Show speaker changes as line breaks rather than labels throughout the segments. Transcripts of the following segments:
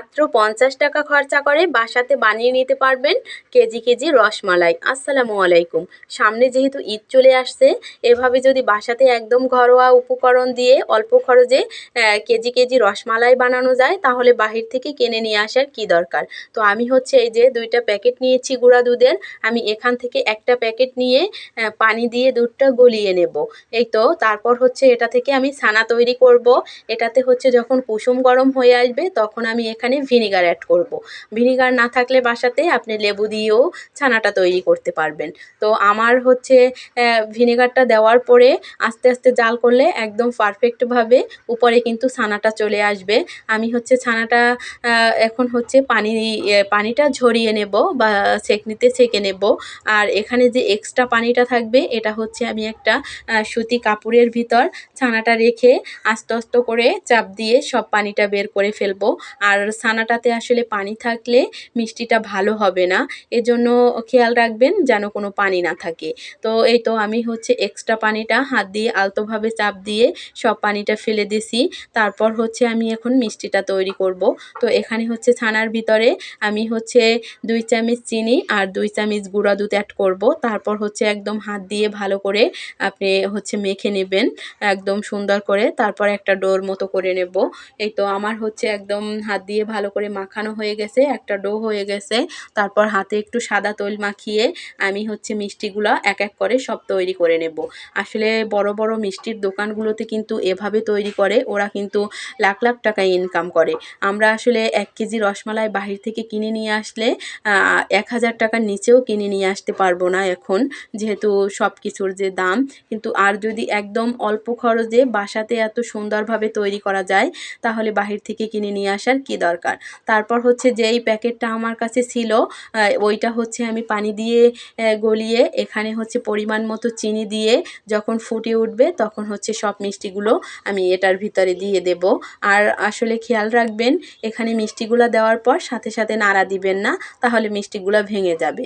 মাত্র পঞ্চাশ টাকা খরচা করে বাসাতে বানিয়ে নিতে পারবেন কেজি কেজি রসমালাই। আসসালামু আলাইকুম। সামনে যেহেতু ঈদ চলে আসছে, এভাবে যদি বাসাতে একদম ঘরোয়া উপকরণ দিয়ে অল্প খরচে কেজি কেজি রসমালাই বানানো যায়, তাহলে বাহির থেকে কিনে নিয়ে আসার কি দরকার? তো আমি হচ্ছে এই যে দুইটা প্যাকেট নিয়েছি গুঁড়া দুধের, আমি এখান থেকে একটা প্যাকেট নিয়ে পানি দিয়ে দুধটা গলিয়ে নেব। এই তো, তারপর হচ্ছে এটা থেকে আমি ছানা তৈরি করব। এটাতে হচ্ছে যখন কুসুম গরম হয়ে আসবে, তখন আমি এখানে ভিনিগার অ্যাড করব। ভিনিগার না থাকলে বাসাতে আপনি লেবু দিয়েও ছানাটা তৈরি করতে পারবেন। তো আমার হচ্ছে ভিনেগারটা দেওয়ার পরে আস্তে আস্তে জাল করলে একদম পারফেক্টভাবে উপরে কিন্তু ছানাটা চলে আসবে। আমি হচ্ছে ছানাটা এখন হচ্ছে পানি পানিটা ঝরিয়ে নেব বা ছেঁকনিতে ছেঁকে নেব। আর এখানে যে এক্সট্রা পানিটা থাকবে, এটা হচ্ছে আমি একটা সুতি কাপড়ের ভিতর ছানাটা রেখে আস্তে আস্তে করে চাপ দিয়ে সব পানিটা বের করে ফেলব। আর ছানাটাতে আসলে পানি থাকলে মিষ্টিটা ভালো হবে না। এজন্য খেয়াল রাখবেন যেন কোনো পানি না থাকে। তো এই তো আমি হচ্ছে এক্সট্রা পানিটা হাত দিয়ে আলতোভাবে চাপ দিয়ে সব পানিটা ফেলে দিছি। তারপর হচ্ছে আমি এখন মিষ্টিটা তৈরি করব। তো এখানে হচ্ছে ছানার ভিতরে আমি হচ্ছে দুই চামচ চিনি আর দুই চামচ গুঁড়া দুধ অ্যাড করব। তারপর হচ্ছে একদম হাত দিয়ে ভালো করে আপনি হচ্ছে মেখে নেবেন একদম সুন্দর করে। তারপর একটা ডোর মতো করে নেব। এই তো আমার হচ্ছে একদম হাত দিয়ে ভালো করে মাখানো হয়ে গেছে, একটা ডো হয়ে গেছে। তারপর হাতে একটু সাদা তৈল মাখিয়ে আমি হচ্ছে মিষ্টিগুলো এক এক করে সব তৈরি করে নেব। আসলে বড় বড় মিষ্টির দোকানগুলোতে কিন্তু এভাবে তৈরি করে, ওরা কিন্তু লাখ লাখ টাকা ইনকাম করে। আমরা আসলে এক কেজি রসমালাই বাহির থেকে কিনে নিয়ে আসলে এক হাজার টাকার নিচেও কিনে নিয়ে আসতে পারব না এখন, যেহেতু সব কিছুর যে দাম। কিন্তু আর যদি একদম অল্প খরচে বাসাতে এত সুন্দরভাবে তৈরি করা যায়, তাহলে বাহির থেকে কিনে নিয়ে আসার কী দরকার? তারপর হচ্ছে যেই প্যাকেটটা আমার কাছে ছিল ওইটা হচ্ছে আমি পানি দিয়ে গলিয়ে এখানে হচ্ছে পরিমাণ মতো চিনি দিয়ে যখন ফুটে উঠবে তখন হচ্ছে সব মিষ্টিগুলো আমি এটার ভিতরে দিয়ে দেব। আর আসলে খেয়াল রাখবেন, এখানে মিষ্টিগুলো দেওয়ার পর সাথে সাথে নাড়া দিবেন না, তাহলে মিষ্টিগুলো ভেঙে যাবে।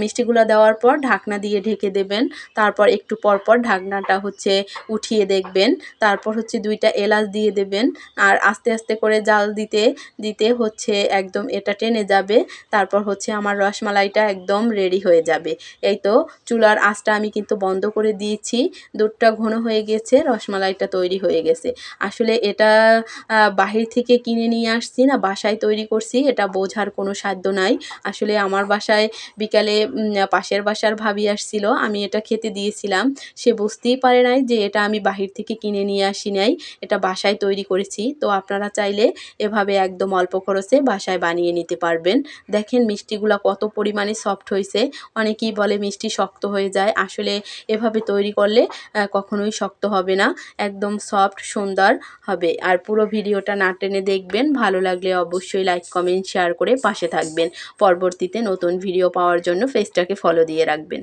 মিষ্টিগুলো দেওয়ার পর ঢাকনা দিয়ে ঢেকে দেবেন, তারপর একটু পর পর ঢাকনাটা হচ্ছে উঠিয়ে দেখবেন, তারপর হচ্ছে দুইটা এলাচ দিয়ে দেবেন, আর আস্তে আস্তে করে জাল দিতে দিতে হচ্ছে, একদম এটা টেনে যাবে, তারপর হচ্ছে আমার রসমালাইটা একদম রেডি হয়ে যাবে। এই তো চুলার আঁচটা আমি কিন্তু বন্ধ করে দিয়েছি, দুধটা ঘন হয়ে গেছে, রসমালাইটা তৈরি হয়ে গেছে। আসলে এটা বাহির থেকে কিনে নিয়ে আসছি না, বাসায় তৈরি করছি, এটা বোঝার কোনো সাধ্য নাই। আসলে আমার বাসায় বিকালে পাশের বাসার ভাবি আসছিল, আমি এটা খেতে দিয়েছিলাম, সে বুঝতেই পারে নাই যে এটা আমি বাহির থেকে কিনে নিয়ে আসি নাই, এটা বাসায় তৈরি করেছি। তো আপনারা চাইলে এভাবে একদম অল্প খরচে বাসায় বানিয়ে নিতে পারবেন। দেখেন মিষ্টিগুলো কত পরিমাণে সফট হয়েছে। অনেকেই বলে মিষ্টি শক্ত হয়ে যায়। আসলে এভাবে তৈরি করলে কখনোই শক্ত হবে না। একদম সফট সুন্দর হবে। আর পুরো ভিডিওটা না টেনে দেখবেন। ভালো লাগলে অবশ্যই লাইক কমেন্ট শেয়ার করে পাশে থাকবেন। পরবর্তীতে নতুন ভিডিও পাওয়ার জন্য ফেসটাকে ফলো দিয়ে রাখবেন।